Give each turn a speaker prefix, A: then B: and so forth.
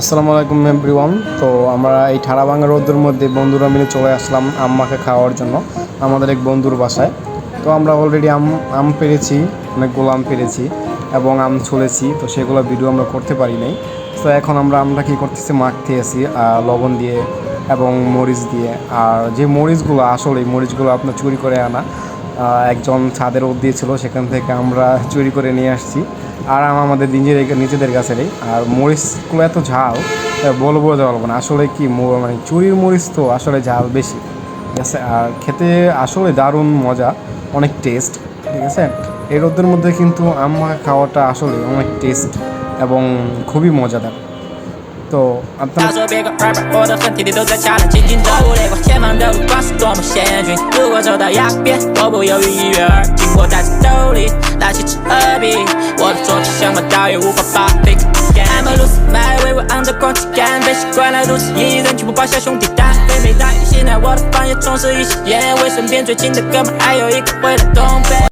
A: আসসালামু আলাইকুম এভরিওয়ান। তো আমরা এই ঠাড়া ভাঙা রোদের মধ্যে বন্ধুরা মিলে চলে আসলাম আম্মাকে খাওয়ার জন্য, আমাদের এক বন্ধুর বাসায়। তো আমরা অলরেডি আম আম পেরেছি অনেকগুলো আম পেরেছি এবং আম ছুলেছি, তো সেগুলো ভিডিও আমরা করতে পারি নাই। তো এখন আমরা আমরা কী করতেছি, মাখতে আছি লবণ দিয়ে এবং মরিচ দিয়ে। আর যে মরিচগুলো, আসলে মরিচগুলো আপনার চুরি করে আনা একজন ছাদের রোদ দিয়েছিল সেখান থেকে আমরা চুরি করে নিয়ে আসছি। আর আম আমাদের নিজের নিজেদের কাছেরই আর মরিচগুলো এত ঝাল বলব পারব না। আসলে কি মানে চুরির মরিচ তো আসলে ঝাল বেশি। ঠিক আছে? আর খেতে আসলে দারুণ মজা, অনেক টেস্ট ঠিক আছে? এই রোদের মধ্যে কিন্তু আম মাখা খাওয়াটা আসলে অনেক টেস্ট এবং খুবই মজাদার। তো আপনারা
B: 先军，如果走到崖边，我不犹豫一跃而进。我带着兜里拿起纸和笔，我的坐骑想不到也无法被理。I'm lost my way，我昂着头去干，被习惯了独自一人，却不把小兄弟淡。没大雨袭来，我的房也总一雨烟，为身边最亲的哥们，还有一个为了东北。